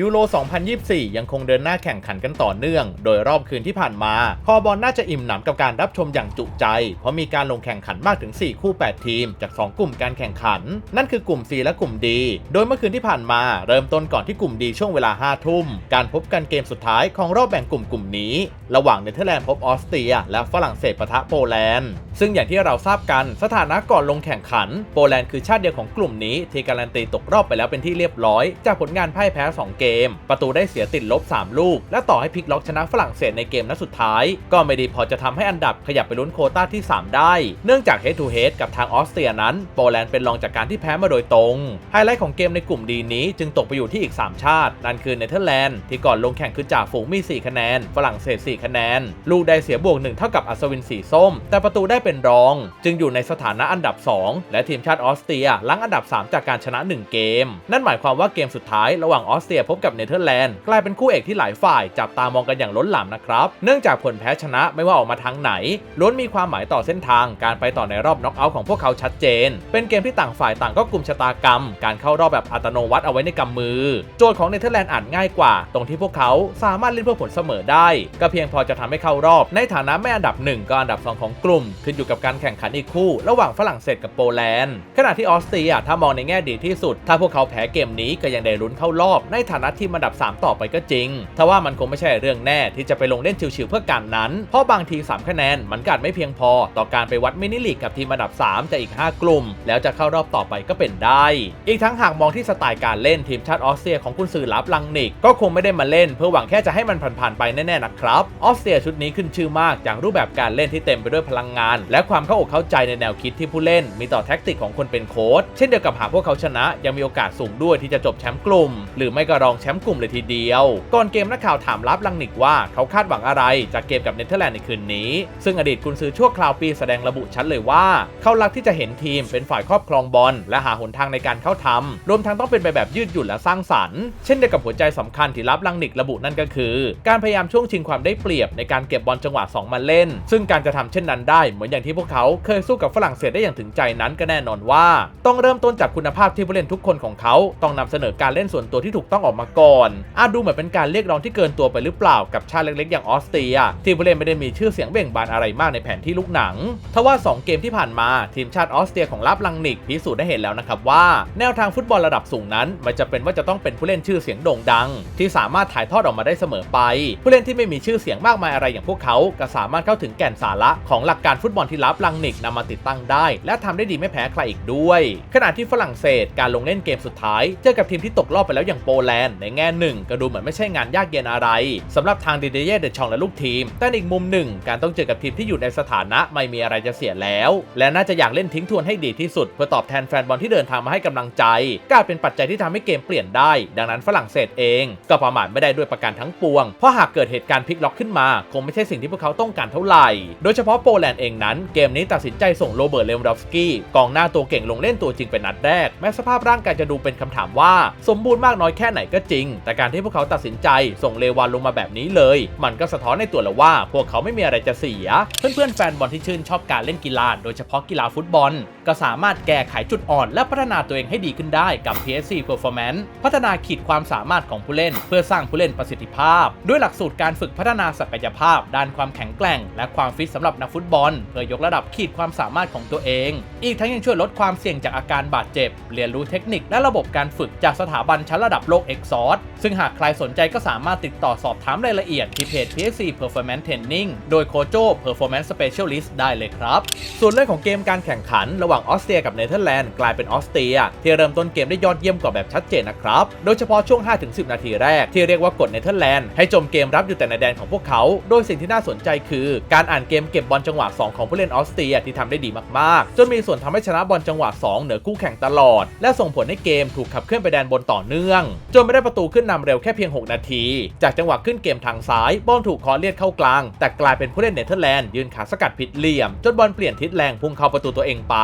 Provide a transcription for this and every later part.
ยูโร 2024 ยังคงเดินหน้าแข่งขันกันต่อเนื่อง โดยรอบคืนที่ผ่านมา คอบอลน่าจะอิ่มหนำกับการรับชมอย่างจุใจ เพราะมีการลงแข่งขันมากถึง 4 คู่ 8 ทีม จาก 2 กลุ่มการแข่งขัน นั่นคือกลุ่ม C และกลุ่ม D โดยเมื่อคืนที่ผ่านมาเริ่มต้นก่อนที่กลุ่ม D ช่วงเวลา 5 ทุ่ม การพบกันเกมสุดท้ายของรอบแบ่งกลุ่มกลุ่มนี้ ระหว่างเนเธอร์แลนด์พบออสเตรีย และฝรั่งเศสปะทะโปแลนด์ ซึ่งอย่างที่เราทราบกันสถานะก่อนลงแข่งขัน โปแลนด์คือชาติเดียวของกลุ่มนี้ที่การันตีตกรอบไปแล้วเป็นที่เรียบร้อย จากผลงานพ่ายแพ้ 2 เกม ประตูได้เสียติดลบ 3 ลูก และต่อให้พลิกล็อกชนะฝรั่งเศสในเกมนัดสุดท้าย ก็ไม่ดีพอจะทำให้อันดับขยับไปลุ้นโคต้าที่ 3 ได้ เนื่องจาก head to h e a กับทางออสเตรียนั้น โปแลนด์เป็นรองจากการที่แพ้มาโดยตรง ไฮไลท์ของเกมในกลุ่มดีนี้จึงตกไปอยู่ที่อีก 3 ชาติ นั่นคือเนเธอร์แลนด์ที่ก่อนลงแข่งคือจ่าฝูงมี 4 คะแนน ฝรั่งเศส 4 คะแนน ลูกได้เสียบวก1เท่ากับอัศวินสีส้ม แต่ประตูได้เป็นรอง จึงอยู่ในสถานะอันดับ 2 และทีมชาติออสเตรียล้างอันดับ 3 จากการชนะ 1 เกม นั่นหมายความว่าเกมสุดท้ายระหว่างออสเตรียพบกับเนเธอร์แลนด์กลายเป็นคู่เอกที่หลายฝ่ายจับตามองกันอย่างล้นหลามนะครับ เนื่องจากผลแพ้ชนะไม่ว่าออกมาทางไหนล้วนมีความหมายต่อเส้นทางการไปต่อในรอบน็อกเอาท์ของพวกเขาชัดเจน เป็นเกมที่ต่างฝ่ายต่างก็กลุ่มชะตากรรม การเข้ารอบแบบอัตโนมัติเอาไว้ในกำมือ โจทย์ของเนเธอร์แลนด์อ่านง่ายกว่า ตรงที่พวกเขาสามารถเล่นเพื่อผลเสมอได้ ก็เพียงพอจะทำให้เข้ารอบ ในฐานะไม่อันดับ 1 ก็อันดับ 2 ของกลุ่มขึ้นอยู่กับการแข่งขันอีกคู่ ระหว่างฝรั่งเศสกับโปแลนด์ ขณะที่ออสเตรียถ้ามองในแง่ดีที่สุด ถ้าพวกเขาแพ้เกมนี้ก็ยังได้ลุ้นเข้ารอบในฐานะทีมอันดับ 3 ต่อไปก็จริงทว่ามันคงไม่ใช่เรื่องแน่ที่จะไปลงเล่นชิวๆเพื่อการนั้น เพราะบางที3คะแนนมันกาจไม่เพียงพอ ต่อการไปวัดมินิลีกกับทีมอันดับ 3จากอีก 5 กลุ่ม แล้วจะเข้ารอบต่อไปก็เป็นได้ อีกทั้งหากมองที่สไตล์การเล่นทีมชาติออสเตรียของคุณสื่อลับลังนิกก็คงไม่ได้มาเล่น เพื่อหวังแค่จะให้มันผ่านๆไปแน่ๆนะครับออสเตรียชุดนี้ขึ้นชื่อมากจากรูปแบบการเล่นที่เต็มไปด้วยพลังงานและความเข้าอกเข้าใจในแนวคิดที่ผู้เล่น มีต่อแท็กติกของคนเป็นโค้ชเช่นเดียวกับหากพวกเขาชนะ ยังมีโอกาสสูงด้วยที่จะจบแชมป์กลุ่ม หรือไม่ก็รองแชมป์กลุ่มเลยทีเดียว ก่อนเกมนักข่าวถามลับลังนิกว่าเขาคาดหวังอะไรจากเกมกับเนเธอร์แลนด์ในคืนนี้ ซึ่งอดีตกุนซือชั่วคราวปีแสดงระบุชัดเลยว่า เขารักที่จะเห็นทีมเป็นฝ่ายครอบครองบอลและหาหนทางในการเข้าทำรวมทั้งต้องเป็นไปแบบยืดหยุ่นและสร้างสรรค์ เช่นเดียวกับหัวใจสำคัญที่รับลังนิกระบุนั่นก็คือ การพยายามช่วงชิงความได้เปรียบในการเก็บบอลจังหวะ2มาเล่น ซึ่งการจะทำเช่นนั้นได้เหมือนอย่างที่พวกเขาเคยสู้กับฝรั่งเศสได้อย่างถึงใจนั้นก็แน่นอนว่า ต้องเริ่มต้นจากคุณภาพที่ผู้เล่นทุกคนของเขา ต้องนำเสนอการเล่นส่วนตัวที่ถูกต้องออกมาก่อน อาจดูเหมือนเป็นการเรียกร้องที่เกินตัวไปหรือเปล่ากับชาติเล็กๆ อย่างออสเตรีย ที่ผู้เล่นไม่ได้มีชื่อเสียงเบ่งบานอะไรมากในแผนที่ลูกหนังทว่า 2 เกมที่ผ่านมาทีมชาติออสเตรียของลับลังนิกพิสูจน์ได้เห็นแล้วนะครับว่า แนวทางฟุตบอลระดับสูงนั้นไม่จะเป็นว่าจะต้องเป็นผู้เล่นชื่อเสียงโด่งดัง ที่สามารถถ่ายทอดออกมาได้เสมอไป ผู้เล่นที่ไม่มีชื่อเสียงมากมายอะไรอย่างพวกเขา ก็สามารถเข้าถึงแก่นสาระของหลักการฟุตบอลที่ลับลังนิกนำมาติดตั้งได้ และทำได้ดีไม่แพ้ใครอีกด้วย ขณะที่ฝรั่งเศสการลงเล่นเกมสุดท้าย เจอกับทีมที่ตกรอบไปแล้วอย่างโปแลนด์ในแง่หนึ่งก็ดูเหมือนไม่ใช่งานยากเย็นอะไรสำหรับทางดิเดเย่เดชองและลูกทีม แต่อีกมุมหนึ่ง การต้องเจอกับทีมที่อยู่ในสถานะไม่มีอะไรจะเสียแล้ว และน่าจะอยากเล่นทิ้งทวนให้ดีที่สุด เพื่อตอบแทนแฟนบอลที่เดินทางมาให้กำลังใจกลายเป็นปัจจัยที่ทำให้เกมเปลี่ยนได้ ดังนั้นฝรั่งเศสเอง ก็ประมาทไม่ได้ด้วยประการทั้งปวงเพราะหากเกิดเหตุการณ์พลิกล็อกขึ้นมา คงไม่ใช่สิ่งที่พวกเขาต้องการเท่าไหร่ โดยเฉพาะโปแลนด์เองนั้นเกมนี้ตัดสินใจส่งโรเบิร์ตเลวดอฟสกี้กองหน้าตัวเก่งลงเล่นตัวจริงเป็นนัดแรก แม้สภาพร่างกายจะดูเป็นคำถามว่า สมบูรณ์มากน้อยแค่ไหนก็จริง แต่การที่พวกเขาตัดสินใจส่งเลวานลงมาแบบนี้เลย มันก็สะท้อนในตัวเราว่า พวกเขาไม่มีอะไรจะเสีย เพื่อนๆแฟนบอลที่ชื่นชอบการเล่นกีฬาโดยเฉพาะกีฬาฟุตบอล ก็สามารถแก้ไขจุดอ่อน และพัฒนาตัวเองให้ดีขึ้นได้กับ PSC Performance พัฒนาขีดความสามารถของผู้เล่น เพื่อสร้างผู้เล่นประสิทธิภาพ ด้วยหลักสูตรการฝึกพัฒนาศักยภาพ ด้านความแข็งแกร่ง และความฟิตสำหรับนักฟุตบอลพื่อยกระดับขีดความสามารถของตัวเอง อีกทั้งยังช่วยลดความเสี่ยงจากอาการบาดเจ็บ เรียนรู้เทคนิคและระบบการฝึกจากสถาบันชั้นระดับโลก e x o r ซึ่งหากใครสนใจก็สามารถติดต่อสอบถามรายละเอียดที่เพจ PSC Performance Training โดยโคโจ Performance Specialist ได้เลยครับ ส่วนเรื่องของเกมการแข่งขัน ระหว่างออสเตรียกับเนเธอร์แลนด์กลายเป็นออสเตรีย ที่เริ่มต้นเกมได้ยอดเยี่ยมกว่าแบบชัดเจนนะครับ โดยเฉพาะช่วง 5-10 นาทีแรก ที่เรียกว่ากดเนเธอร์แลนด์ให้จมเกมรับอยู่แต่ในแดนของพวกเขา โดยสิ่งที่น่าสนใจคือ การอ่านเกมเก็บบอลจังหวะ 2 ของผู้เล่นออสเตรียที่ทำได้ดีมากๆ จนมีส่วนทำให้ชนะบอลจังหวะ 2 เหนือคู่แข่งตลอด และส่งผลให้เกมถูกขับเคลื่อนไปแดนบนต่อเนื่อง จนไม่ได้ประตูขึ้นนำเร็วแค่เพียง 6 นาที จากจังหวะขึ้นเกมทางซ้าย บอลถูกคอเลียดเข้ากลาง แต่กลายเป็นผู้เล่นเนเธอร์แลนด์ยืนขาสกัดผิดเหลี่ยม จนบอลเปลี่ยนทิศแรงพุ่งเข้าประตูตัวเองไป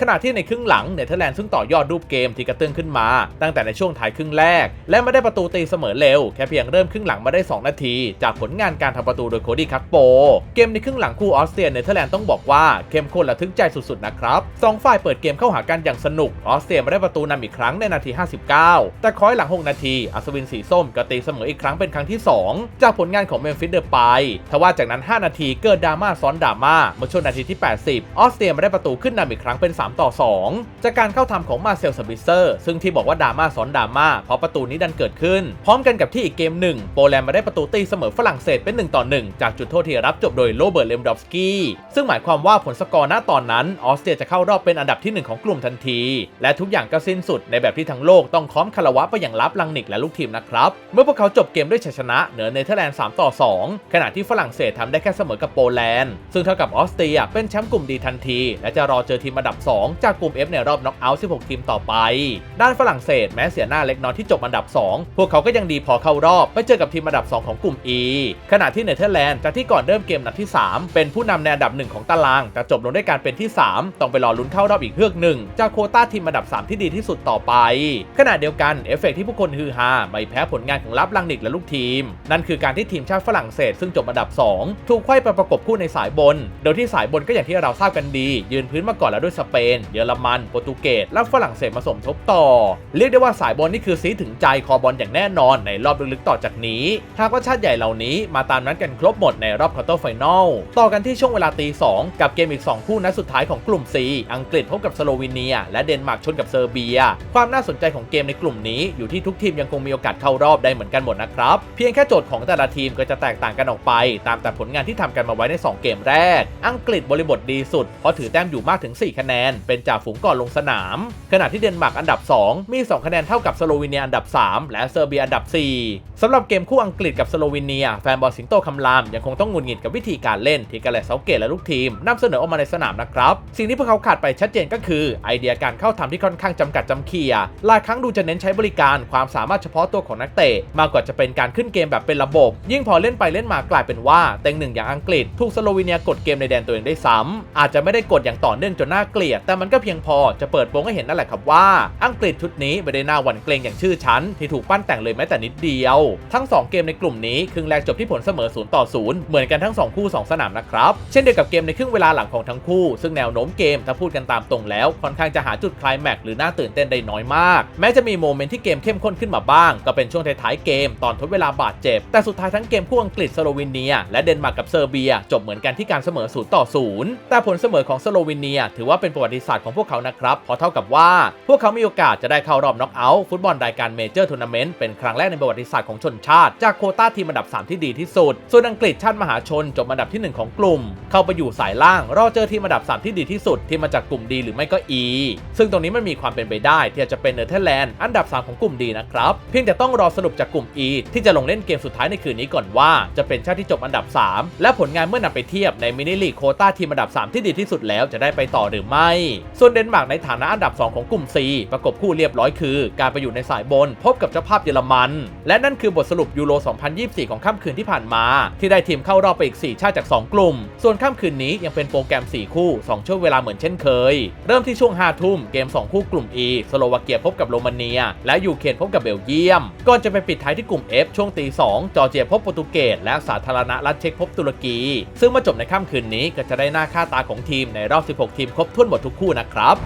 ขณะที่ในครึ่งหลังเนเธอร์แลนด์ซึ่งต่อยอดรูปเกมที่กระเตื้องขึ้นมา ตั้งแต่ในช่วงท้ายครึ่งแรก และไม่ได้ประตูตีเสมอเร็วแค่เพียงเริ่มครึ่งหลังมาได้ 2 นาที จากผลงานการทำประตูโดยโคดี้คักโป เกมในครึ่งหลังคู่ออสเตรียเนเธอร์แลนด์ต้องต้องบอกว่าเข้มข้นระทึกใจสุดๆนะครับสองฝ่ายเปิดเกมเข้าหากันอย่างสนุก ออสเตรียมาได้ประตูนำอีกครั้งในนาที 59 แต่คอยหลัง 6 นาที อัศวินสีส้มก็ตีเสมออีกครั้งเป็นครั้งที่ 2 จากผลงานของเมมฟิสเดอร์ไปทว่าจากนั้น 5 นาทีเกิดดราม่าซ้อนดราม่าเมื่อช่วงนาทีที่ 80 ออสเตรียมาได้ประตูขึ้นนำอีกครั้งเป็น 3 ต่อ 2 จากการเข้าทำของมาเซลสบิเซอร์ซึ่งที่บอกว่าดราม่าซ้อนดราม่าเพราะประตูนี้ดันเกิดขึ้น พร้อมกันกับที่อีกเกมหนึ่งโปแลนด์มาได้ประตูตีเสมอฝรั่งเศสเป็น1ต่อ1จากจุดโทษที่รับจบโดยโรเบิร์ตเลมดอฟสกี้ซึ่งหมายความว่าผลสกอร์ณตอนนั้นออสเตรียจะเข้ารอบเป็นอันดับที่หนึ่งของกลุ่มทันที และทุกอย่างก็สิ้นสุดในแบบที่ทั้งโลกต้องค้อมคารวะไปอย่างลับลังนิกและลูกทีมนะครับ เมื่อพวกเขาจบเกมด้วยชัยชนะเหนือเนเธอร์แลนด์3ต่อ 2 ขณะที่ฝรั่งเศสทำได้แค่เสมอกับโปแลนด์ ซึ่งเท่ากับออสเตรียเป็นแชมป์กลุ่มดีทันที และจะรอเจอทีมอันดับ 2 จากกลุ่ม F ในรอบน็อกเอาท์16 ทีมต่อไป ด้านฝรั่งเศสแม้เสียหน้าเล็กน้อยที่จบอันดับ 2 พวกเขาก็ยังดีพอเข้ารอบไปเจอกับทีมอันดับ 2 ของกลุ่ม E ขณะที่เนเธอร์แลนด์จากที่ก่อนเริ่มเกมนัดที่ 3 เป็นผู้นำในอันดับหนึ่งของตารางแต่จบลงด้วยการเป็นที่ 3 ต้องไปรอลุ้นเข้ารอบอีกเฮือกหนึ่งจากโคต้าทีมอันดับ 3 ที่ดีที่สุดต่อไป ขณะเดียวกันเอฟเฟกต์ที่ผู้คนฮือฮาไม่แพ้ผลงานของลับลังนิกและลูกทีม นั่นคือการที่ทีมชาติฝรั่งเศส ซึ่งจบอันดับ 2 ถูกไขว้ไปประกบคู่ในสายบน โดยที่สายบนก็อย่างที่เราทราบกันดี ยืนพื้นมาก่อนแล้วด้วยสเปน เยอรมันโปรตุเกสและฝรั่งเศสมาสมทบต่อ เรียกได้ว่าสายบนนี่คือซีถึงใจคอบอลอย่างแน่นอนในรอบลึกๆต่อจากนี้หากว่าชาติใหญ่เหล่านี้มาตามนั้นกันครบหมดในรอบควอเตอร์ไฟนอลต่อกันที่ช่วงเวลาตีสองกับเกมอีก 2 คู่นัดสุดท้ายของกลุ่ม C อังกฤษพบกับสโลวีเนีย และเดนมาร์กชนกับเซอร์เบีย ความน่าสนใจของเกมในกลุ่มนี้อยู่ที่ทุกทีมยังคงมีโอกาสเข้ารอบได้เหมือนกันหมดนะครับ เพียงแค่โจทย์ของแต่ละทีมก็จะแตกต่างกันออกไป ตามแต่ผลงานที่ทำกันมาไว้ใน 2 เกมแรก อังกฤษบริบทดีสุด เพราะถือแต้มอยู่มากถึง 4 คะแนน เป็นจ่าฝูงก่อนลงสนาม ขณะที่เดนมาร์กอันดับ 2 มี 2 คะแนนเท่ากับสโลวีเนียอันดับ 3 และเซอร์เบียอันดับ 4สำหรับเกมคู่อังกฤษกับสโลวีเนียแฟนบอลสิงโตคำรามยังคงต้องหงุดหงิดกับวิธีการเล่นที่กาเลเซาเกตและลูกทีมนำเสนอออกมาในสนามนะครับ สิ่งที่พวกเขาขาดไปชัดเจนก็คือ ไอเดียการเข้าทำที่ค่อนข้างจำกัดจำเคียหลายครั้งดูจะเน้นใช้บริการความสามารถเฉพาะตัวของนักเตะมากกว่าจะเป็นการขึ้นเกมแบบเป็นระบบ ยิ่งพอเล่นไปเล่นมากลายเป็นว่าเต็งหนึ่งอย่างอังกฤษถูกสโลวีเนียกดเกมในแดนตัวเองได้ซ้ำอาจจะไม่ได้กดอย่างต่อเนื่องจนน่าเกลียด แต่มันก็เพียงพอจะเปิดโปงให้เห็นนั่นแหละครับว่า อังกฤษชุดนี้ไม่ได้น่าหวั่นเกรงอย่างชื่อชั้น ที่ถูกปั้นแต่งเลยแม้แต่นิดเดียว ทั้ง 2 เกมในกลุ่มนี้ครึ่งแรกจบที่ผลเสมอ0ต่อ0เหมือนกันทั้ง 2 คู่ 2 สนามนะครับ เช่นเดียวกับเกมในครึ่งเวลาหลังของทั้งคู่ ซึ่งแนวโน้มเกมถ้าพูดกันตามตรงแล้ว ค่อนข้างจะหาจุดคลายแม็กซ์หรือน่าตื่นเต้นได้น้อยมาก แม้จะมีโมเมนต์ที่เกมเข้มข้นขึ้นมาบ้าง ก็เป็นช่วงท้ายๆเกมตอนทดเวลาบาดเจ็บ แต่สุดท้ายทั้งเกมคู่อังกฤษสโลวีเนีย และเดนมาร์กกับเซอร์เบีย จบเหมือนกันที่การเสมอ0ต่อ0แต่ผลเสมอของสโลวีเนีย ถือว่าเป็นประวัติศาสตร์ของพวกเขานะครับเพราะเท่ากับว่าพวกเขามีโอกาสจะได้เข้ารอบน็อกเอาท์ฟุตบอลรายการเมเจอร์ทัวร์นาเมนต์เป็นครั้งแรกในประวัติศาสตร์ของชนชาติ จากโคต้าทีมอันดับ 3 ที่ดีที่สุด ส่วนอังกฤษชาติมหาชนจบอันดับที่ 1 ของกลุ่ม เข้าไปอยู่สายล่างรอเจอทีมอันดับ 3 ที่ดีที่สุด ที่มาจากกลุ่มดีหรือไม่ก็ E ซึ่งตรงนี้มันมีความเป็นไปได้ ที่จะเป็นเนเธอร์แลนด์อันดับ 3 ของกลุ่มดีนะครับ เพียงแต่ต้องรอสรุปจากกลุ่ม E ที่จะลงเล่นเกมสุดท้ายในคืนนี้ก่อนว่าจะเป็นชาติที่จบอันดับ 3 และผลงานเมื่อนำไปเทียบในมินิลีกโคต้าทีมอันดับ 3 ที่ดีที่สุดแล้วจะได้ไปต่อหรือไม่ ส่วนเดนมาร์กในฐานะอันดับ 2 ของกลุ่ม C ประกบคู่เรียบร้อยคือ การไปอยู่ในสายบน พบกับเจ้าภาพเยอรมัน และนั่นคือบทสรุปยูโร 2024 ของค่ำคืนที่ผ่านมา ที่ได้ทีมเข้ารอบไปอีก 4 ชาติจาก 2 กลุ่ม ส่วนค่ำคืนนี้ยังเป็นโปรแกรม 4 คู่ 2 ช่วงเวลาเหมือนเช่นเคย เริ่มที่ช่วง 5 ทุ่มเกม 2 คู่กลุ่ม E สโลวาเกียพบกับโรมาเนีย และยูเครนพบกับเบลเยียม ก่อนจะไปปิดท้ายที่กลุ่ม F ช่วงตี 2 จอร์เจียพบโปรตุเกสและสาธารณรัฐเช็กพบตุรกี ซึ่งมาจบในค่ำคืนนี้ก็จะได้หน้าค่าตาของทีมในรอบ 16 ทีมครบถ้วนหมดทุกคู่นะครับ